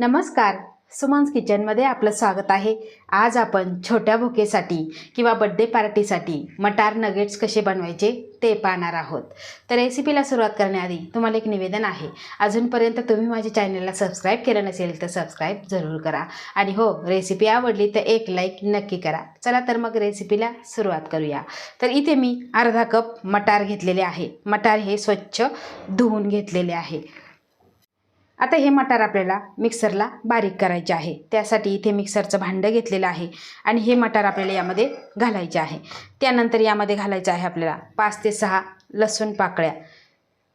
नमस्कार. सुमन्स किचनमध्ये आपलं स्वागत आहे. आज आपण छोट्या भुकेसाठी किंवा बड्डे पार्टीसाठी मटार नगेट्स कसे बनवायचे ते पाहणार आहोत. तर रेसिपीला सुरुवात करण्याआधी तुम्हाला एक निवेदन आहे. अजूनपर्यंत तुम्ही माझ्या चॅनलला सबस्क्राईब केलं नसेल तर सबस्क्राईब जरूर करा. आणि हो रेसिपी आवडली तर एक लाईक नक्की करा. चला तर मग रेसिपीला सुरुवात करूया. तर इथे मी अर्धा कप मटार घेतलेले आहे. मटार हे स्वच्छ धुवून घेतलेले आहे. आता हे मटार आपल्याला मिक्सरला बारीक करायचे आहे. त्यासाठी इथे मिक्सरचं भांडं घेतलेलं आहे आणि हे मटार आपल्याला यामध्ये घालायचे आहे. त्यानंतर यामध्ये घालायचं आहे आपल्याला पाच ते सहा लसूण पाकळ्या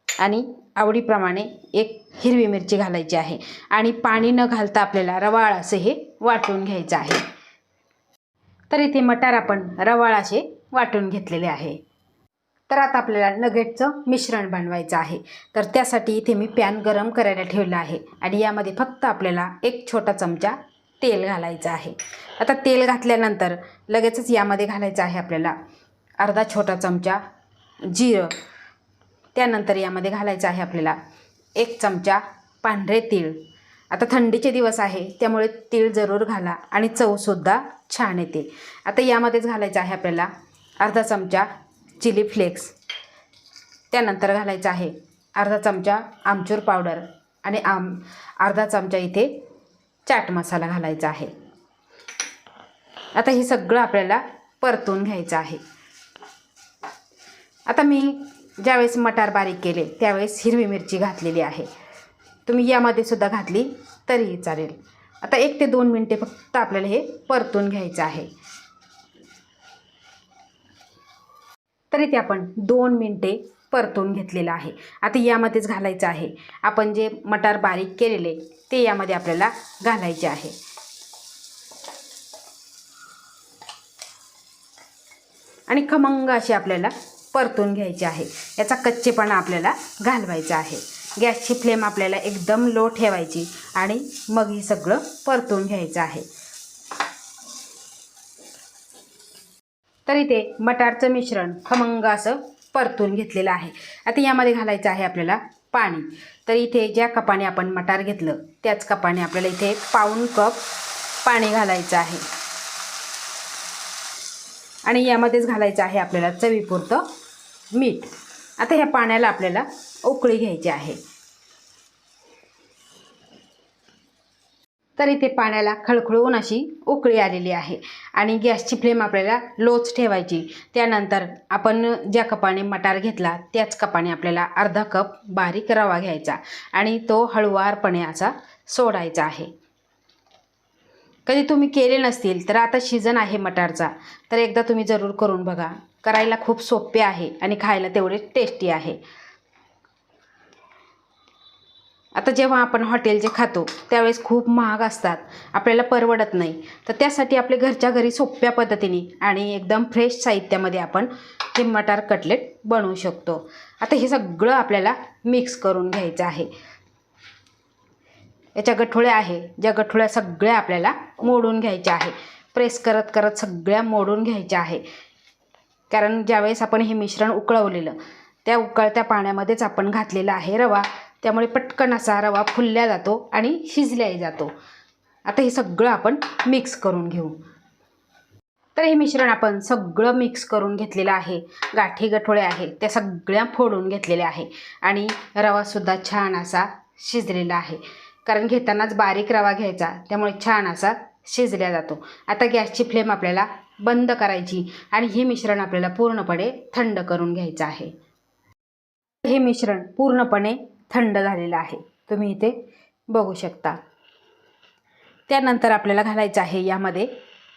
आणि आवडीप्रमाणे एक हिरवी मिरची घालायची आहे. आणि पाणी न घालता आपल्याला रवाळ असे हे वाटून घ्यायचं आहे. तर इथे मटार आपण रवाळ असे वाटून घेतलेले आहे. तर आता आपल्याला नगेटचं मिश्रण बनवायचं आहे. तर त्यासाठी इथे मी पॅन गरम करायला ठेवलं आहे आणि यामध्ये फक्त आपल्याला एक छोटा चमचा तेल घालायचं आहे. आता तेल घातल्यानंतर लगेचच यामध्ये घालायचं आहे आपल्याला अर्धा छोटा चमचा जिरं. त्यानंतर यामध्ये घालायचं आहे आपल्याला एक चमचा पांढरे तीळ. आता थंडीचे दिवस आहे त्यामुळे तीळ जरूर घाला आणि चवसुद्धा छान येते. आता यामध्येच घालायचं आहे आपल्याला अर्धा चमचा चिली फ्लेक्स. त्यानंतर घालायचं आहे अर्धा चमचा आमचूर पावडर आणि आम अर्धा चमचा इथे चाट मसाला घालायचा आहे. आता हे सगळं आपल्याला परतून घ्यायचं आहे. आता मी ज्यावेळेस मटार बारीक केले त्यावेळेस हिरवी मिरची घातलेली आहे. तुम्ही यामध्ये सुद्धा घातली तरीही चालेल. आता एक ते दोन मिनटे फक्त आपल्याला हे परतून घ्यायचं आहे. तरी ते आपण दोन मिनटे परतून घेतलेलं आहे. आता यामध्येच घालायचं आहे. आपण जे मटार बारीक केलेले ते यामध्ये आपल्याला घालायचे आहे. आणि खमंग असे आपल्याला परतून घ्यायचे आहे. याचा कच्चेपणा आपल्याला घालवायचा आहे. गॅसची फ्लेम आपल्याला एकदम लो ठेवायची आणि मग हे सगळं परतून घ्यायचं आहे. तर इथे मटारचं मिश्रण खमंग असं परतून घेतलेलं आहे. आता यामध्ये घालायचं आहे आपल्याला पाणी. तर इथे ज्या कपाने आपण मटार घेतलं त्याच कपाने आपल्याला इथे पाऊण कप पाणी घालायचं आहे. आणि यामध्येच घालायचं आहे आपल्याला चवीपुरतं मीठ. आता ह्या पाण्याला आपल्याला उकळी घ्यायची आहे. तर इथे पाण्याला खळखळून अशी उकळी आलेली आहे. आणि गॅसची फ्लेम आपल्याला लोच ठेवायची. त्यानंतर आपण ज्या कपाने मटार घेतला त्याच कपाने आपल्याला अर्धा कप बारीक रवा घ्यायचा आणि तो हळुवारपणे असा सोडायचा आहे. कधी तुम्ही केले नसतील तर आता सीझन आहे मटारचा. तर एकदा तुम्ही जरूर करून बघा. करायला खूप सोपे आहे आणि खायला तेवढे टेस्टी आहे. आता जेव्हा आपण हॉटेलचे खातो त्यावेळेस खूप महाग असतात. आपल्याला परवडत नाही. तर त्यासाठी आपले घरच्या घरी सोप्या पद्धतीने आणि एकदम फ्रेश साहित्यामध्ये आपण हे मटार कटलेट बनवू शकतो. आता हे सगळं आपल्याला मिक्स करून घ्यायचं आहे. याच्या गठोळ्या आहे. ज्या गठोळ्या सगळ्या आपल्याला मोडून घ्यायच्या आहे. प्रेस करत करत सगळ्या मोडून घ्यायच्या आहे. कारण ज्यावेळेस आपण हे मिश्रण उकळवलेलं त्या उकळत्या पाण्यामध्येच आपण घातलेला आहे रवा. त्यामुळे पटकन असा रवा फुलल्या जातो आणि शिजल्याही जातो. आता हे सगळं आपण मिक्स करून घेऊ. तर हे मिश्रण आपण सगळं मिक्स करून घेतलेलं आहे. गाठी गठोळे आहे त्या सगळ्या फोडून घेतलेल्या आहे. आणि रवासुद्धा छान असा शिजलेला आहे. कारण घेतानाच बारीक रवा घ्यायचा त्यामुळे छान असा शिजल्या जातो. आता गॅसची फ्लेम आपल्याला बंद करायची आणि हे मिश्रण आपल्याला पूर्णपणे थंड करून घ्यायचं आहे. हे मिश्रण पूर्णपणे थंड झालेलं आहे. तुम्ही इथे बघू शकता. त्यानंतर आपल्याला घालायचं आहे यामध्ये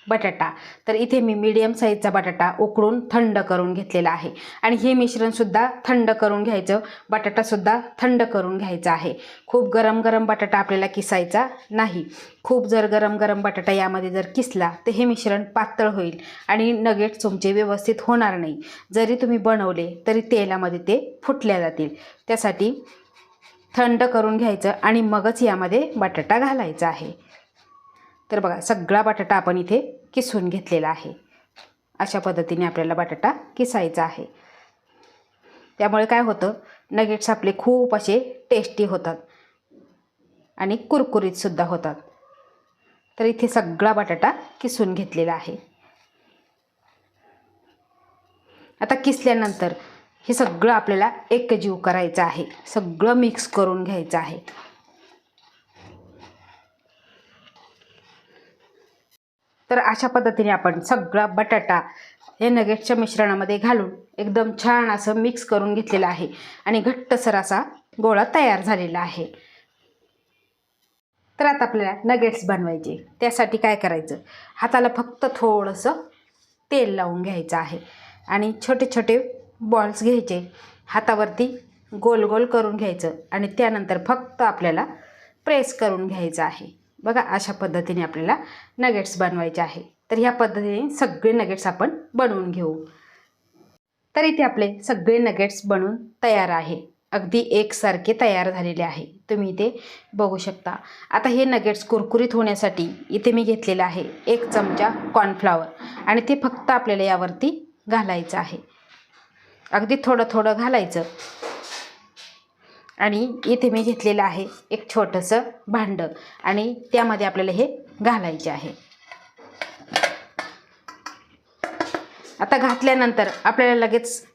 बटाटा. तर इथे मी मीडियम साईजचा बटाटा उकळून थंड करून घेतलेला आहे. आणि हे मिश्रणसुद्धा थंड करून घ्यायचं. बटाटासुद्धा थंड करून घ्यायचा आहे. खूप गरम गरम बटाटा आपल्याला किसायचा नाही. खूप जर गरम गरम बटाटा यामध्ये जर किसला तर हे मिश्रण पातळ होईल आणि नगेट्स तुमचे व्यवस्थित होणार नाही. जरी तुम्ही बनवले तरी तेलामध्ये ते फुटल्या जातील. त्यासाठी थंड करून घ्यायचं आणि मगच यामध्ये बटाटा घालायचा आहे. तर बघा सगळा बटाटा आपण इथे किसून घेतलेला आहे. अशा पद्धतीने आपल्याला बटाटा किसायचा आहे. त्यामुळे काय होतं नगेट्स आपले खूप असे टेस्टी होतात आणि कुरकुरीतसुद्धा होतात. तर इथे सगळा बटाटा किसून घेतलेला आहे. आता किसल्यानंतर हे सगळं आपल्याला एकजीव करायचं आहे. सगळं मिक्स करून घ्यायचं आहे. तर अशा पद्धतीने आपण सगळा बटाटा हे नगेटच्या मिश्रणामध्ये घालून एकदम छान असं मिक्स करून घेतलेलं आहे. आणि घट्टसर असा गोळा तयार झालेला आहे. तर आता आपल्याला नगेट्स बनवायचे. त्यासाठी काय करायचं? हाताला फक्त थोडंसं तेल लावून घ्यायचं आहे. आणि छोटे छोटे बॉल्स घ्यायचे. हातावरती गोल गोल करून घ्यायचं आणि त्यानंतर फक्त आपल्याला प्रेस करून घ्यायचं आहे. बघा अशा पद्धतीने आपल्याला नगेट्स बनवायचे आहे. तर ह्या पद्धतीने सगळे नगेट्स आपण बनवून घेऊ. तर इथे आपले सगळे नगेट्स बनवून तयार आहे. अगदी एकसारखे तयार झालेले आहे. तुम्ही इथे बघू शकता. आता हे नगेट्स कुरकुरीत होण्यासाठी इथे मी घेतलेलं आहे एक चमचा कॉर्नफ्लावर आणि ते फक्त आपल्याला यावरती घालायचं आहे. अगदी थोडं थोडं घालायचं. आणि इथे मी घेतलेलं आहे एक छोटंसं भांडं आणि त्यामध्ये आपल्याला हे घालायचे आहे. आता घातल्यानंतर आपल्याला लगेच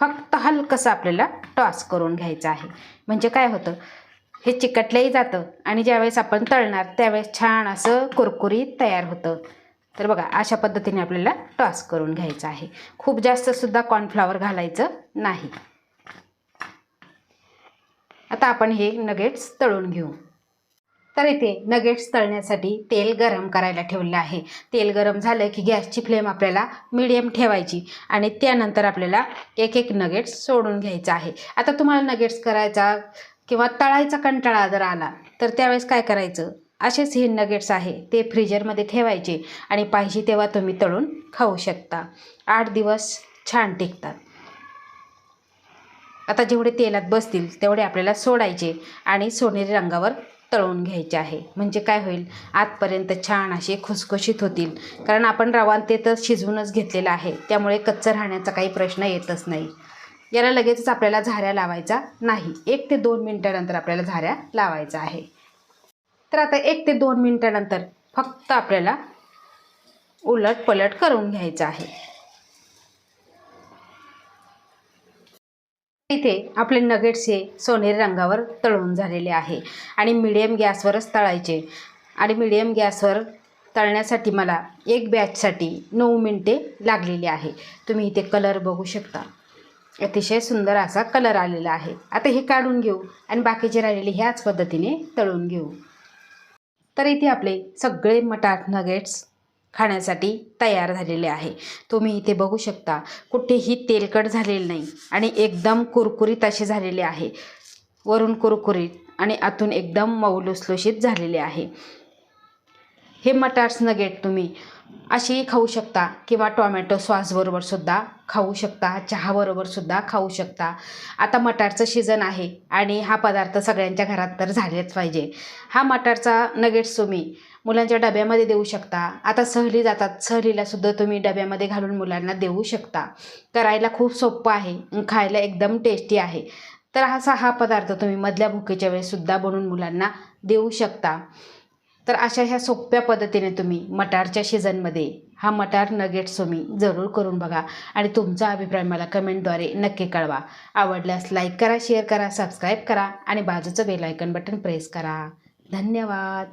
फक्त हलकंसं आपल्याला टॉस करून घ्यायचं आहे. म्हणजे काय होतं? हे चिकटलंही जातं आणि ज्यावेळेस आपण तळणार त्यावेळेस छान असं कुरकुरीत तयार होतं. तर बघा अशा पद्धतीने आपल्याला टॉस करून घ्यायचा आहे. खूप जास्तसुद्धा कॉर्नफ्लॉवर घालायचं नाही. आता आपण हे नगेट्स तळून घेऊ. तर इथे नगेट्स तळण्यासाठी तेल गरम करायला ठेवलं आहे. तेल गरम झालं की गॅसची फ्लेम आपल्याला मिडियम ठेवायची आणि त्यानंतर आपल्याला एक एक नगेट्स सोडून घ्यायचं आहे. आता तुम्हाला नगेट्स करायचा किंवा तळायचा कंटाळा जर आला तर त्यावेळेस काय करायचं? असेच हे नगेट्स आहे ते फ्रीजरमध्ये ठेवायचे आणि पाहिजे तेव्हा तुम्ही तळून खाऊ शकता. आठ दिवस छान टिकतात. आता जेवढे तेलात बसतील तेवढे आपल्याला सोडायचे आणि सोनेरी रंगावर तळून घ्यायचे आहे. म्हणजे काय होईल? आतपर्यंत छान असे खुसखुशीत होतील. कारण आपण रवान ते तर शिजवूनच घेतलेलं आहे. त्यामुळे कच्चं राहण्याचा काही प्रश्न येतच नाही. याला लगेचच आपल्याला झाऱ्या लावायचा नाही. एक ते दोन मिनटानंतर आपल्याला झाऱ्या लावायचा आहे. तर आता एक ते दोन मिनटानंतर फक्त आपल्याला उलट पलट करून घ्यायचं आहे. इथे आपले नगेट्स हे सोनेरी रंगावर तळून झालेले आहे आणि मिडियम गॅसवरच तळायचे. आणि मिडियम गॅसवर तळण्यासाठी मला एक बॅचसाठी नऊ मिनटे लागलेली आहे. तुम्ही इथे कलर बघू शकता. अतिशय सुंदर असा कलर आलेला आहे. आता हे काढून घेऊ आणि बाकीचे राहिलेले ह्याच पद्धतीने तळून घेऊ. तर इथे आपले सगळे मटार नगेट्स खाण्यासाठी तयार झालेले आहे. तुम्ही इथे बघू शकता कुठेही तेलकट झालेले नाही आणि एकदम कुरकुरीत असे झालेले आहे. वरून कुरकुरीत आणि आतून एकदम मऊ लुसलुशीत झालेले आहे. हे मटार्स नगेट तुम्ही अशीही खाऊ शकता किंवा टॉमॅटो सॉसबरोबर सुद्धा खाऊ शकता चहाबरोबर सुद्धा खाऊ शकता. आता मटारचं सीझन आहे आणि हा पदार्थ सगळ्यांच्या घरात तर झालेच पाहिजे. हा मटारचा नगेट्स तुम्ही मुलांच्या डब्यामध्ये देऊ शकता. आता सहली जातात सहलीलासुद्धा तुम्ही डब्यामध्ये घालून मुलांना देऊ शकता. करायला खूप सोपं आहे खायला एकदम टेस्टी आहे. तर असा हा पदार्थ तुम्ही मधल्या भुकेच्या वेळेसुद्धा बनवून मुलांना देऊ शकता. तर अशा ह्या सोप्या पद्धतीने तुम्ही मटारच्या सीझनमध्ये हा मटार नगेट्स तुम्ही जरूर करून बघा आणि तुमचा अभिप्राय मला कमेंटद्वारे नक्की कळवा. आवडल्यास लाईक करा शेअर करा सबस्क्राईब करा आणि बाजूचं बेल आयकन बटन प्रेस करा. धन्यवाद!